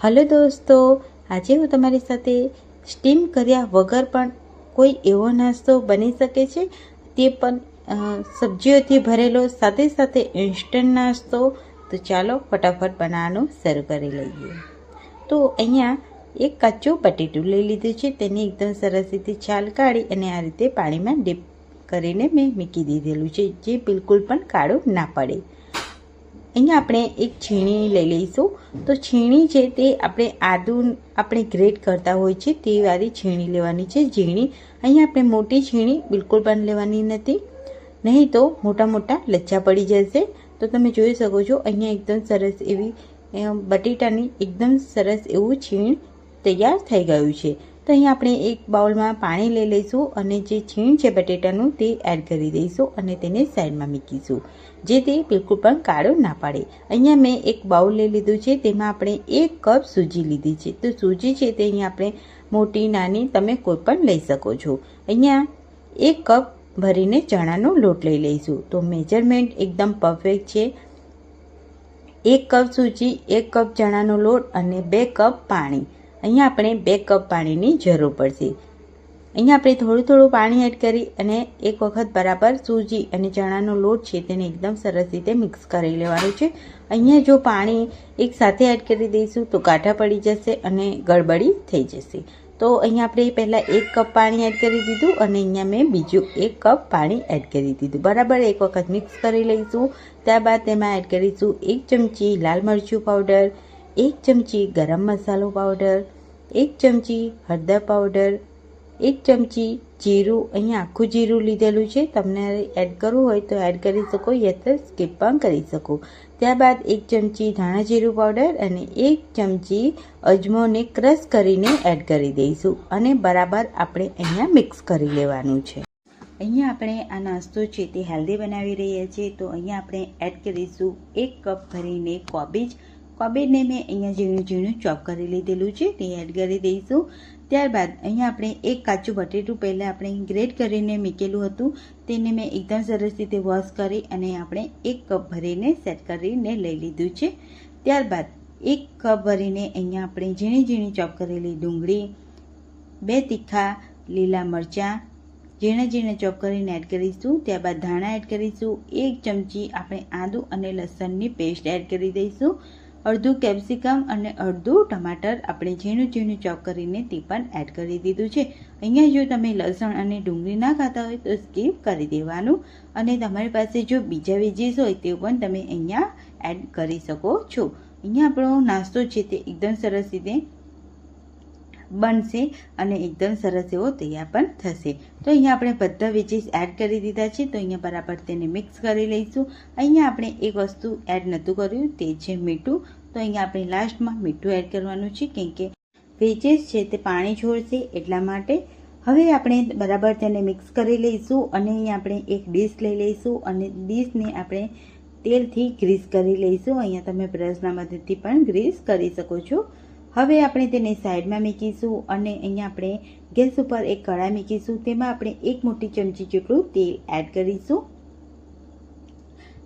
Hello દોસ્તો, આજે હું તમારી સાથે સ્ટીમ કર્યા વગર પણ કોઈ એવો નાસ્તો બની શકે છે? તે પણ સબ્જીઓથી ભરેલો સાથે સાથે ઇન્સ્ટન્ટ નાસ્તો. તો ચાલો ફટાફટ બનાવવાનું શરૂ કરી લઈએ. તો અહીંયા એક કાચું બટેટું લઈ લીધું છે. તેને એકદમ સરસ રીતે છાલ કાઢી અને આ રીતે પાણીમાં ડીપ કરીને મેં મૂકી દીધેલું છે, જે બિલકુલ પણ કાળું ના પડે. અહીંયા આપણે એક છીણી લઈ લઈશું. તો છીણી છે તે આપણે આદુ આપણે ગ્રેટ કરતા હોય છે તે વાળી છીણી લેવાની છે ઝીણી. અહીંયા આપણે મોટી છીણી બિલકુલ પણ લેવાની નથી. નહીં તો મોટા મોટા લચ્છા પડી જશે. તો તમે જોઈ શકો છો અહીંયા એકદમ સરસ એવી બટેટાની એકદમ સરસ એવું છીણ તૈયાર થઈ ગયું છે. તો અહીં આપણે એક બાઉલમાં પાણી લઈ લઈશું અને જે છીણ છે બટેટાનું તે એડ કરી દઈશું અને તેને સાઈડમાં મૂકીશું, જેથી બિલકુલ પણ કાળું ના પાડે. અહીંયા મેં એક બાઉલ લઈ લીધું છે, તેમાં આપણે એક કપ સૂજી લીધી છે. તો સૂજી છે તે અહીંયા આપણે મોટી, નાની તમે કોઈ પણ લઈ શકો છો. અહીંયા એક કપ ભરીને ચણાનો લોટ લઈ લઈશું. તો મેજરમેન્ટ એકદમ પરફેક્ટ છે. એક કપ સૂજી, એક કપ ચણાનો લોટ અને બે કપ પાણી. અહીંયા આપણે બે કપ પાણીની જરૂર પડશે. અહીંયા આપણે થોડું થોડું પાણી એડ કરી અને એક વખત બરાબર સૂજી અને ચણાનો લોટ છે તેને એકદમ સરસ રીતે મિક્સ કરી લેવાનું છે. અહીંયા જો પાણી એક સાથે એડ કરી દઈશું તો કાંઠા પડી જશે અને ગડબડી થઈ જશે. તો અહીંયા આપણે પહેલાં એક કપ પાણી એડ કરી દીધું અને અહીંયા મેં બીજું એક કપ પાણી એડ કરી દીધું. બરાબર એક વખત મિક્સ કરી લઈશું. ત્યારબાદ તેમાં એડ કરીશું એક ચમચી લાલ મરચું પાવડર એક ચમચી ગરમ મસાલો પાવડર, એક ચમચી હળદર પાવડર, એક ચમચી જીરું. અહીંયા આખું જીરું લીધેલું છે. તમને એડ કરવું હોય તો એડ કરી શકો યથર સ્કીપ પણ કરી શકો. ત્યારબાદ એક ચમચી ધાણા જીરું પાવડર અને એક ચમચી અજમોને ક્રશ કરીને એડ કરી દઈશું. અને બરાબર આપણે અહીંયા મિક્સ કરી લેવાનું છે. અહીંયા આપણે આ નાસ્તો છે તે હેલ્ધી બનાવી રહ્યા છીએ. તો અહીંયા આપણે એડ કરીશું એક કપ ભરીને કોબીજ કોબીજને મેં અહીંયા ઝીણું ઝીણું ચોપ કરી લીધેલું છે, તે એડ કરી દઈશું. ત્યારબાદ અહીંયા આપણે એક કાચું બટેટું પહેલાં આપણે ગ્રેટ કરીને મૂકેલું હતું. તેને મેં એકદમ સરસ રીતે વોશ કરી અને આપણે એક કપ ભરીને સેટ કરીને લઈ લીધું છે. ત્યારબાદ એક કપ ભરીને અહીંયા આપણે ઝીણી ઝીણી ચોપ કરેલી ડુંગળી, બે તીખા લીલા મરચાં, ઝીણે ઝીણે ચોપ કરીને એડ કરીશું. ત્યારબાદ ધાણા એડ કરીશું. એક ચમચી આપણે આદુ અને લસણની પેસ્ટ એડ કરી દઈશું. અડધું કેપ્સિકમ અને અડધું ટમાટર. આપણે ઝીણું ઝીણું ચોપ કરીને તે પણ એડ કરી દીધું છે. અહીંયા જો તમે લસણ અને ડુંગળી ના ખાતા હોય તો સ્કીપ કરી દેવાનું. અને તમારી પાસે જો બીજા વેજીસ હોય તે પણ તમે અહીંયા એડ કરી શકો છો. અહીંયા આપણો નાસ્તો છે તે એકદમ સરસ રીતે બનશે અને એકદમ સરસ એવો તૈયાર પણ થશે. તો અહીંયા આપણે બધા વેજીસ એડ કરી દીધા છે. તો અહીંયા બરાબર તેને મિક્સ કરી લઈશું. અહીંયા આપણે એક વસ્તુ એડ નહોતું કર્યું, તે છે મીઠું. તો અહીંયા આપણે લાસ્ટમાં મીઠું એડ કરવાનું છે, કેમ કે વેજીસ છે તે પાણી છોડશે એટલા માટે. હવે આપણે બરાબર તેને મિક્સ કરી લઈશું અને અહીંયા આપણે એક ડીશ લઈ લઈશું અને ડીશને આપણે તેલથી ગ્રીસ કરી લઈશું. અહીંયા તમે બ્રશના મદદથી પણ ગ્રીસ કરી શકો છો. હવે આપણે તેને સાઈડમાં મૂકીશું અને અહીંયા આપણે ગેસ ઉપર એક કળા મૂકીશું. તેમાં આપણે એક મોટી ચમચી જેટલું તેલ એડ કરીશું.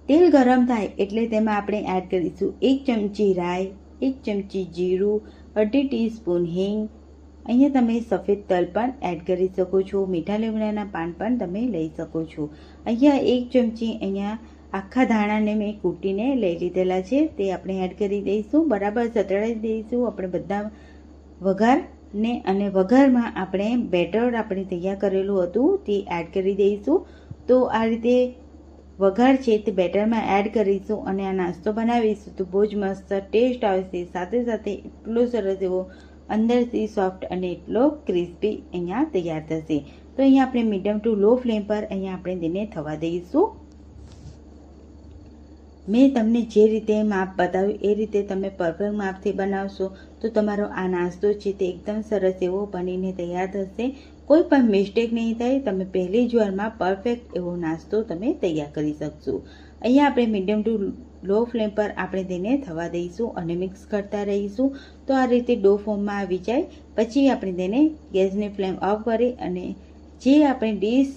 તેલ ગરમ થાય એટલે તેમાં આપણે એડ કરીશું એક ચમચી રાઈ, એક ચમચી જીરું અઢી ટીસ્પૂન હિંગ. અહીંયા તમે સફેદ તલ પણ એડ કરી શકો છો. મીઠા લીમડાના પાન પણ તમે લઈ શકો છો. અહીંયા એક ચમચી અહીંયા આખા ધાણાને મેં કૂટીને લઈ લીધેલા છે. તે આપણે એડ કરી દઈશું. બરાબર સતળાઈ દઈશું આપણે બધા વઘારને અને વઘારમાં આપણે બેટર આપણે તૈયાર કરેલું હતું તે એડ કરી દઈશું. તો આ રીતે વઘાર છે તે બેટરમાં એડ કરીશું અને આ નાસ્તો બનાવીશું. તો બહુ જ મસ્ત ટેસ્ટ આવશે સાથે સાથે એટલો સરસ એવો અંદરથી સોફ્ટ અને એટલો ક્રિસ્પી અહીંયા તૈયાર થશે. તો અહીંયા આપણે મીડિયમ ટુ લો ફ્લેમ પર અહીંયા આપણે તેને થવા દઈશું. મેં તમને જે રીતે માપ બતાવ્યું, એ રીતે તમે પરફેક્ટ માપથી બનાવશો, તો તમારો આ નાસ્તો છે તે એકદમ સરસ એવો બનીને તૈયાર થશે. કોઈ પણ મિસ્ટેક નહીં થાય, તમે પહેલી જ વારમાં પરફેક્ટ એવો નાસ્તો તમે તૈયાર કરી શકશો. અહીંયા આપણે મીડિયમ ટુ લો ફ્લેમ પર આપણે તેને થવા દઈશું અને મિક્સ કરતા રહીશું. તો આ રીતે ડો ફોર્મમાં આવી જાય. પછી આપણે તેને ગેસની ફ્લેમ ઓફ કરી અને જે આપણે ડીશ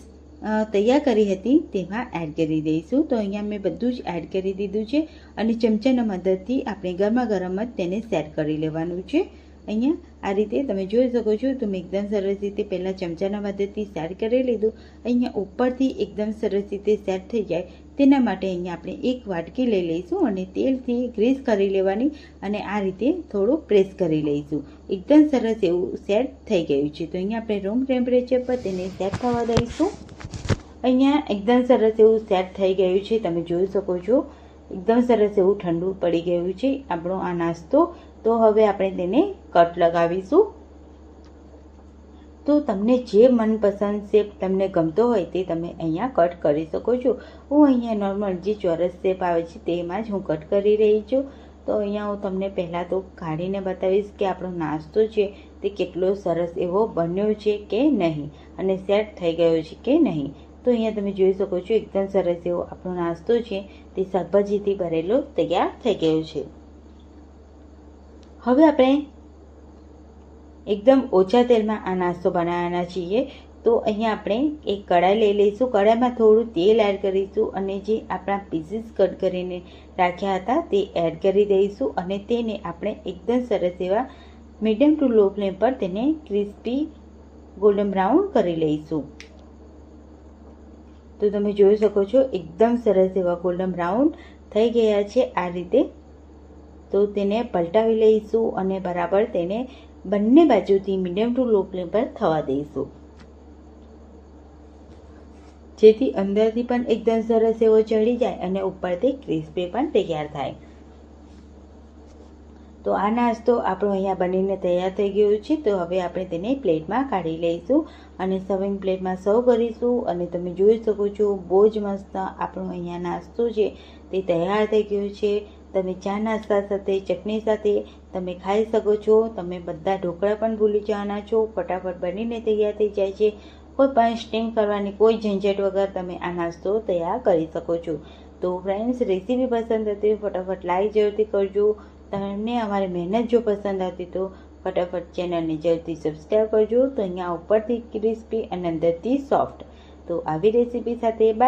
તૈયાર કરી હતી તેમાં એડ કરી દઈશું. તો અહીંયા મેં બધું જ એડ કરી દીધું છે અને ચમચાના મદદથી આપણે ગરમા ગરમ જ તેને સેટ કરી લેવાનું છે. અહીંયા આ રીતે તમે જોઈ શકો છો તો મેં એકદમ સરસ રીતે પહેલાં ચમચાના મદદથી સેટ કરી લીધું. અહીંયા ઉપરથી એકદમ સરસ રીતે સેટ થઈ જાય તેના માટે અહીંયા આપણે એક વાટકી લઈ લઈશું અને તેલથી ગ્રીસ કરી લેવાની અને આ રીતે થોડું પ્રેસ કરી લઈશું. એકદમ સરસ એવું સેટ થઈ ગયું છે. તો અહીંયા આપણે રૂમ ટેમ્પરેચર પર તેને સેટ થવા દઈશું. અહીંયા એકદમ સરસ એવું સેટ થઈ ગયું છે, તમે જોઈ શકો છો. એકદમ સરસ એવું ઠંડુ પડી ગયું છે આપણો આ નાસ્તો. તો હવે આપણે તેને કટ લગાવીશું. તો તમને જે મનપસંદ શેપ તમને ગમતો હોય તે તમે અહીંયા કટ કરી શકો છો. હું અહીંયા નોર્મલ જે ચોરસ શેપ આવે છે તેમાં જ હું કટ કરી રહી છું. તો અહીંયા હું તમને પહેલાં તો કાઢીને બતાવીશ કે આપણો નાસ્તો છે તે કેટલો સરસ એવો બન્યો છે કે નહીં. અને સેટ થઈ ગયો છે કે નહીં. તો અહીંયા તમે જોઈ શકો છો, એકદમ સરસ એવો આપણો નાસ્તો છે. તે શાકભાજીથી ભરેલો તૈયાર થઈ ગયો છે. હવે આપણે એકદમ ઓછા તેલમાં આ નાસ્તો બનાવવાના છીએ. તો અહીંયા આપણે એક કઢાઈ લઈ લઈશું. કઢાઈમાં થોડું તેલ એડ કરીશું અને જે આપણા પીસીસ કટ કરીને રાખ્યા હતા તે એડ કરી દઈશું અને તેને આપણે એકદમ સરસ એવા મીડિયમ ટુ લો ફ્લેમ પર તેને ક્રિસ્પી ગોલ્ડન બ્રાઉન કરી લઈશું. તો તમે જોઈ શકો છો, એકદમ સરસ એવા ગોલ્ડન બ્રાઉન થઈ ગયા છે આ રીતે. તો તેને પલટાવી લઈશું અને બરાબર તેને બંને બાજુથી મીડિયમ ટુ લો ફ્લેમ પર થવા દઈશું. જેથી અંદરથી પણ એકદમ સરસ એવો ચડી જાય અને ઉપરથી ક્રિસ્પી પણ તૈયાર થાય. તો આ નાસ્તો આપણો અહીંયા બનીને તૈયાર થઈ ગયો છે. તો હવે આપણે તેને પ્લેટમાં કાઢી લઈશું અને સર્વિંગ પ્લેટમાં સર્વ કરીશું. અને તમે જોઈ શકો છો, બહુ જ મસ્ત આપણો અહીંયા નાસ્તો છે. તે તૈયાર થઈ ગયો છે. તમે ચા નાસ્તા સાથે, ચટણી સાથે તમે ખાઈ શકો છો. તમે બધા ઢોકળા પણ ભૂલી જવાના છો. ફટાફટ બનીને તૈયાર થઈ જાય છે. કોઈ પણ સ્ટીમ કરવાની કોઈ ઝંઝટ વગર તમે આ નાસ્તો તૈયાર કરી શકો છો. તો ફ્રેન્ડ્સ રેસીપી પસંદ હતી ફટાફટ લાઈક જરૂરથી કરજો. તમને અમારી મહેનત જો પસંદ હતી તો ફટાફટ ચેનલને જલ્દી સબસ્ક્રાઈબ કરજો. તો અહીંયા ઉપરથી ક્રિસ્પી અને અંદરથી સોફ્ટ તો આવી રેસીપી સાથે